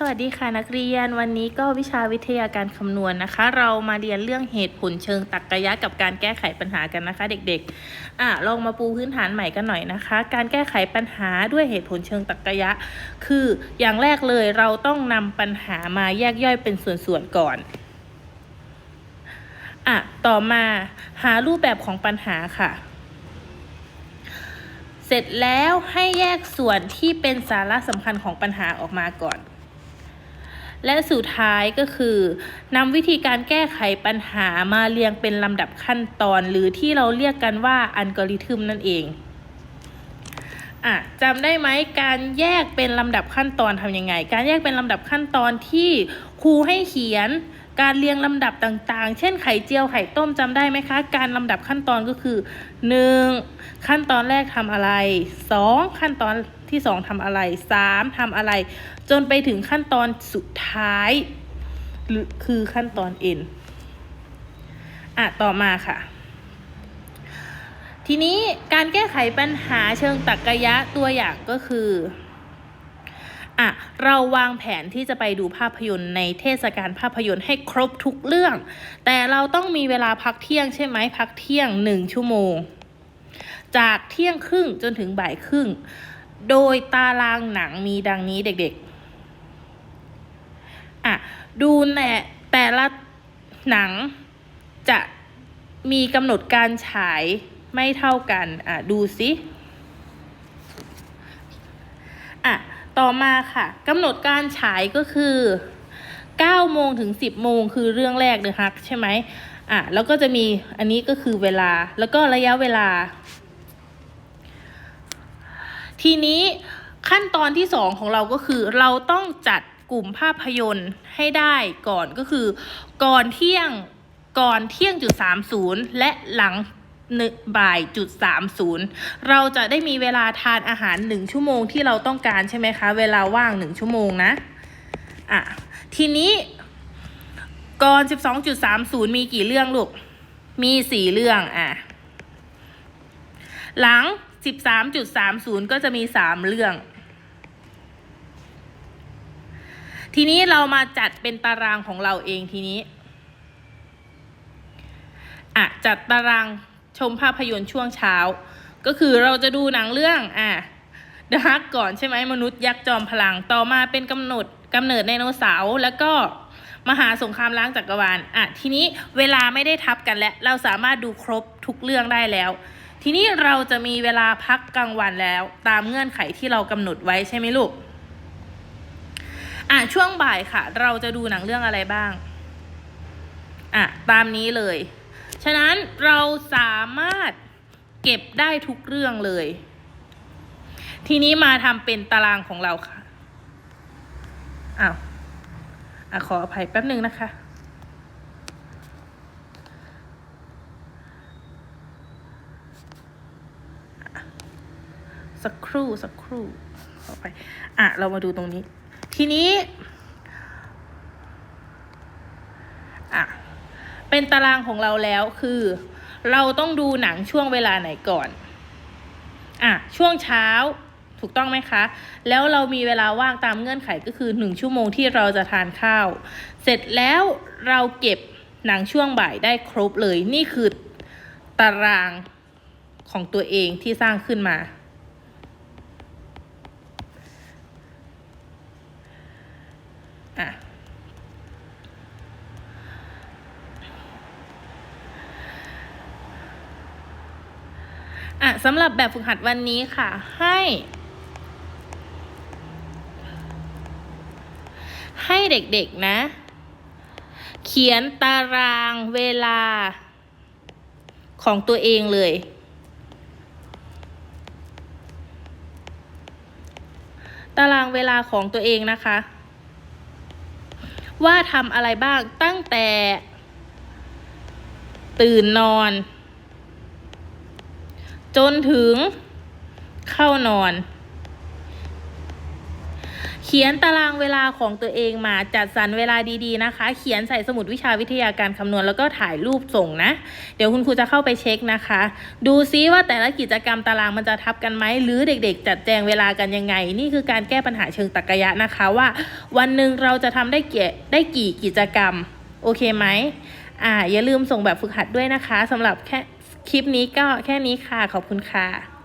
สวัสดีค่ะนักเรียนวันนี้ก็วิชาวิทยาการคำนวณนะคะ เรามาเรียนเรื่องเหตุผลเชิงตรรกะกับการแก้ไขปัญหากันนะคะ เด็กๆอะลองมาปูพื้นฐานใหม่กันหน่อยนะคะ การแก้ไขปัญหาด้วยเหตุผลเชิงตรรกะคืออย่างแรกเลยเราต้องนำปัญหามาแยกย่อยเป็นส่วนๆก่อนอะต่อมาหารูปแบบของปัญหาค่ะเสร็จแล้วให้แยกส่วนที่เป็นสาระสำคัญของปัญหาออกมาก่อน และสุดท้ายก็คือนำวิธีการแก้ไขปัญหามาเรียงเป็นลำดับขั้นตอน หรือที่เราเรียกกันว่าอัลกอริทึมนั่นเองอะจำได้ไหมการแยกเป็นลำดับขั้นตอนทำยังไง การแยกเป็นลำดับขั้นตอนที่ครูให้เขียนการเรียงลำดับต่างๆ เช่นไข่เจียวไข่ต้มจำได้ไหมคะ การลำดับขั้นตอนก็คือ 1. ขั้นตอนแรกทำอะไร 2. ขั้นตอน ที่2ทำอะไร 3. ทำอะไร จนไปถึงขั้นตอนสุดท้ายหรือคือขั้นตอน n อะ ต่อมาค่ะ ทีนี้การแก้ไขปัญหาเชิงตรรกยะตัวอย่างก็คืออะเราวางแผนที่จะไปดูภาพยนตร์ในเทศกาลภาพยนตร์ให้ครบทุกเรื่อง แต่เราต้องมีเวลาพักเที่ยงใช่ไหมพักเที่ยงหนึ่งชั่วโมง จากเที่ยงครึ่งจนถึงบ่ายครึ่ง โดยตารางหนังมีดังนี้เด็กๆ อะ ดูแน่แต่ละหนังจะมีกำหนดการฉายไม่เท่ากัน อะ ดูสิอะ ต่อมาค่ะกำหนดการฉายก็คือ9โมงถึง 10 โมงคือเรื่องแรกเลยฮักใช่ไหมอะ แล้วก็จะมีอันนี้ก็คือเวลา แล้วก็ระยะเวลา ทีนี้ขั้นตอนที่สองของเราก็คือ เราต้องจัดกลุ่มภาพยนตร์ให้ได้ก่อนก็คือ ก่อนเที่ยงก่อนเที่ยงจุดสามศูนย์และหลังหนึ่งบ่ายจุดสามศูนย์เราจะได้มีเวลาทานอาหารหนึ่งชั่วโมงที่เราต้องการใช่ไหมคะ เวลาว่างหนึ่งชั่วโมงนะอะทีนี้ก่อนสิบสองจุดสามศูนย์มีกี่เรื่องลูก มีสี่เรื่องอะหลัง 13.30ก็จะมี3เรื่อง ทีนี้เรามาจัดเป็นตารางของเราเองทีนี้อะจัดตารางชมภาพยนตร์ช่วงเช้า ก็คือเราจะดูหนังเรื่องอะดาร์กก่อนใช่ไหมมนุษย์ยักษ์จอมพลังต่อมาเป็นกำหนดกำเนิดไดโนเสาร์แล้วก็มหาสงครามล้างจักรวาลอะทีนี้เวลาไม่ได้ทับกันแล้ว เราสามารถดูครบทุกเรื่องได้แล้ว ทีนี้เราจะมีเวลาพักกลางวันแล้ว ตามเงื่อนไขที่เรากำหนดไว้ใช่ไหมลูก อะช่วงบ่ายค่ะ เราจะดูหนังเรื่องอะไรบ้าง อะตามนี้เลย ฉะนั้นเราสามารถเก็บได้ทุกเรื่องเลย ทีนี้มาทำเป็นตารางของเราค่ะ อ้าวอะขออภัยแป๊บหนึ่งนะคะ สักครู่สักครู่ขอไปอะเรามาดูตรงนี้ ทีนี้อะเป็นตารางของเราแล้วคือ เราต้องดูหนังช่วงเวลาไหนก่อนอะช่วงเช้าถูกต้องไหมคะ แล้วเรามีเวลาว่างตามเงื่อนไขก็คือหนึ่งชั่วโมงที่เราจะทานข้าว เสร็จแล้วเราเก็บหนังช่วงบ่ายได้ครบเลย นี่คือตารางของตัวเองที่สร้างขึ้นมา อะสำหรับแบบฝึกหัดวันนี้ค่ะ ให้ ให้เด็กๆนะ เขียนตารางเวลา ของตัวเองเลย ตารางเวลาของตัวเองนะคะ ว่าทำอะไรบ้างตั้งแต่ ตื่นนอน จนถึงเข้านอน เขียนตารางเวลาของตัวเองมาจัดสรรเวลาดีๆนะคะ เขียนใส่สมุดวิชาวิทยาการคำนวณแล้วก็ถ่ายรูปส่งนะ เดี๋ยวคุณครูจะเข้าไปเช็คนะคะ ดูซิว่าแต่ละกิจกรรมตารางมันจะทับกันไหมหรือเด็ก ๆ จัดแจงเวลากันยังไง นี่คือการแก้ปัญหาเชิงตรรกะนะคะว่า วันหนึ่งเราจะทำได้เกี่ยได้กี่กิจกรรม โอเคไหมอ่าอย่าลืมส่งแบบฝึกหัดด้วยนะคะสำหรับแค่ คลิปนี้ก็แค่นี้ค่ะ ขอบคุณค่ะ